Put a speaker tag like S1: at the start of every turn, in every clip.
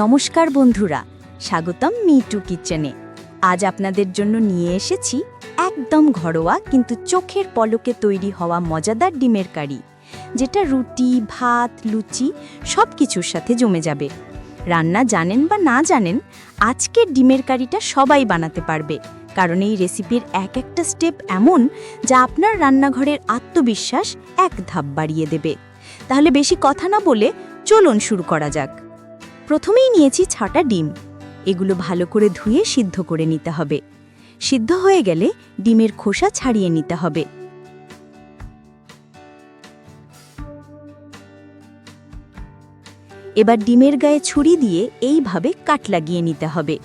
S1: নমস্কার বন্ধুরা, স্বাগতম মিটু কিচেনে। আজ আপনাদের জন্য নিয়ে এসেছি একদম ঘরোয়া কিন্তু চোখের পলকে তৈরি হওয়া মজাদার ডিমের কারি, যেটা রুটি, ভাত, লুচি সব কিছুর সাথে জমে যাবে। রান্না জানেন বা না জানেন, আজকের ডিমের কারিটা সবাই বানাতে পারবে, কারণ এই রেসিপির এক একটা স্টেপ এমন যা আপনার রান্নাঘরের আত্মবিশ্বাস এক ধাপ বাড়িয়ে দেবে। তাহলে বেশি কথা না বলে চলুন শুরু করা যাক। প্রথমেই নিয়েছি ছটা ডিম। এগুলো ভালো করে ধুয়ে সিদ্ধ করে নিতে হবে। সিদ্ধ হয়ে গেলে ডিমের খোসা ছাড়িয়ে নিতে হবে। এবার ডিমের গায়ে ছুরি দিয়ে এইভাবে কাট লাগিয়ে নিতে হবে।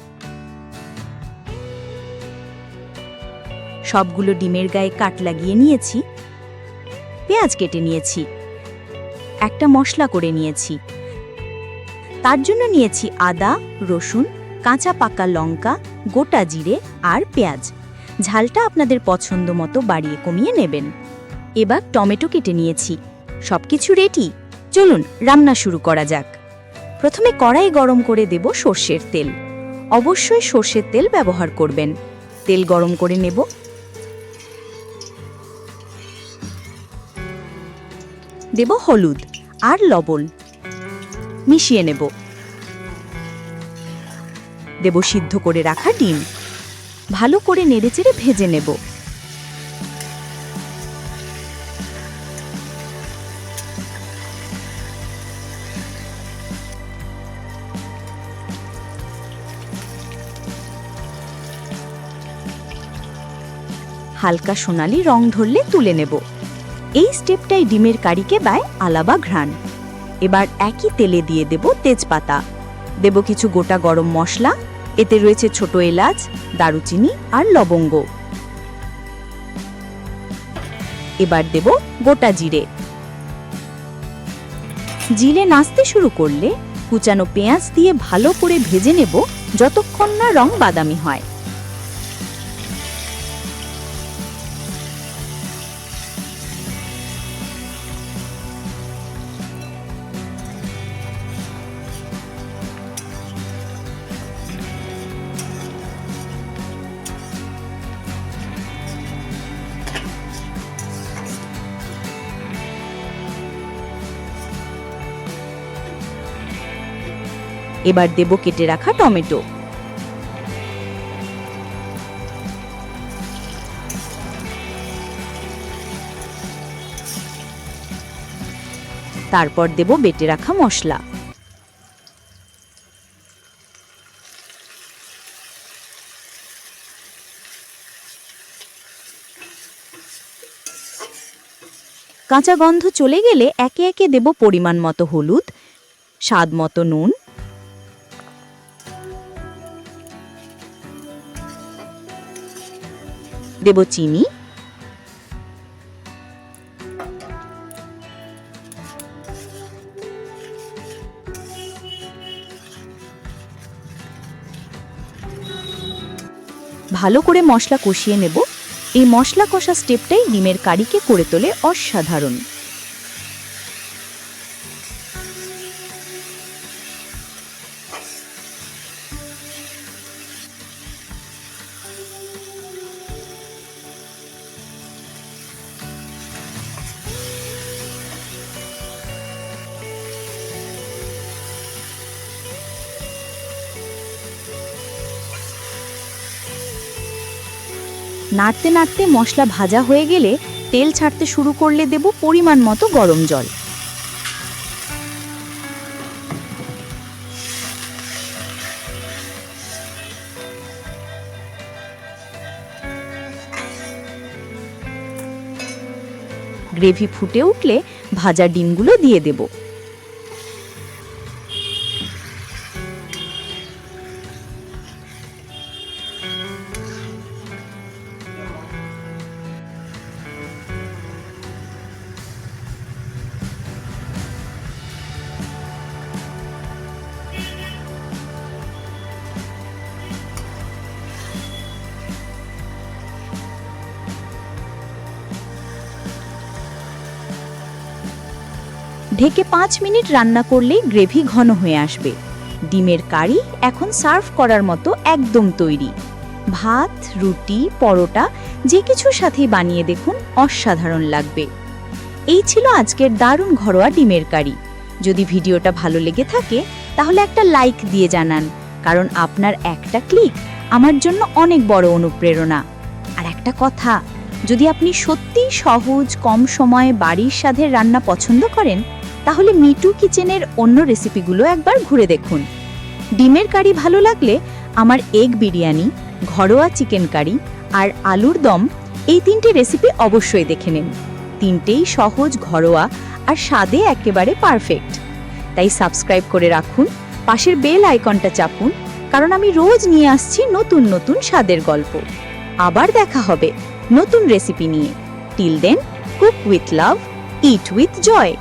S1: সবগুলো ডিমের গায়ে কাট লাগিয়ে নিয়েছি। পেঁয়াজ কেটে নিয়েছি। একটা মশলা করে নিয়েছি। তার জন্য নিয়েছি আদা, রসুন, কাঁচা পাকা লঙ্কা, গোটা জিরে আর পেঁয়াজ। ঝালটা আপনাদের পছন্দ মতো বাড়িয়ে কমিয়ে নেবেন। এবার টমেটো কেটে নিয়েছি। সব কিছু রেডি চলুন, রান্না শুরু করা যাক। প্রথমে কড়াই গরম করে দেব সর্ষের তেল। অবশ্যই সর্ষের তেল ব্যবহার করবেন। তেল গরম করে নেব। দেব হলুদ আর লবণ। মিশিয়ে নেব। দেব সিদ্ধ করে রাখা ডিম। ভালো করে নেড়েচেড়ে ভেজে নেব। হালকা সোনালি রং ধরলে তুলে নেব। এই স্টেপটাই ডিমের কারিকে বায় আলাবা ঘ্রাণ। এবার একই তেলে দিয়ে দেব তেজপাতা। দেব কিছু গোটা গরম মশলা, এতে রয়েছে ছোট এলাচ, দারুচিনি আর লবঙ্গ। এবার দেব গোটা জিরে। জিরে নাচতে শুরু করলে কুচানো পেঁয়াজ দিয়ে ভালো করে ভেজে নেব যতক্ষণ না রং বাদামি হয়। এবার দেব কেটে রাখা টমেটো। তারপর দেব বেটে রাখা মশলা। কাঁচা গন্ধ চলে গেলে একে একে দেব পরিমাণ মতো হলুদ, স্বাদ মতো নুন দেব চিনি। ভালো করে মশলা কষিয়ে নেব। এই মশলা কষা স্টেপটাই ডিমের কারিকে করে তোলে অসাধারণ। নাড়তে নাড়তে মশলা ভাজা হয়ে গেলে তেল ছাড়তে শুরু করলে দেব পরিমাণ মতো গরম জল। গ্রেভি ফুটে উঠলে ভাজা ডিমগুলো দিয়ে দেব। ঢেকে পাঁচ মিনিট রান্না করলেই গ্রেভি ঘন হয়ে আসবে। ডিমের কারি এখন সার্ভ করার মতো একদম তৈরি। ভাত, রুটি, পরোটা, যে কিছুর সাথেই বানিয়ে দেখুন অসাধারণ লাগবে। এই ছিল আজকের দারুণ ঘরোয়া ডিমের কারি। যদি ভিডিওটা ভালো লেগে থাকে, তাহলে একটা লাইক দিয়ে জানান, কারণ আপনার একটা ক্লিক আমার জন্য অনেক বড় অনুপ্রেরণা। আর একটা কথা, যদি আপনি সত্যিই সহজ, কম সময়ে বাড়ির স্বাদের রান্না পছন্দ করেন তাহলে মিটু কিচেনের অন্য রেসিপিগুলো একবার ঘুরে দেখুন। ডিমের কারি ভালো লাগলে আমার এগ বিরিয়ানি, ঘরোয়া চিকেন কারি আর আলুর দম এই তিনটে রেসিপি অবশ্যই দেখে নিন। তিনটেই সহজ, ঘরোয়া আর স্বাদে একেবারে পারফেক্ট তাই সাবস্ক্রাইব করে রাখুন, পাশের বেল আইকনটা চাপুন, কারণ আমি রোজ নিয়ে আসছি নতুন নতুন স্বাদের গল্প। আবার দেখা হবে নতুন রেসিপি নিয়ে। Till then cook with love eat with joy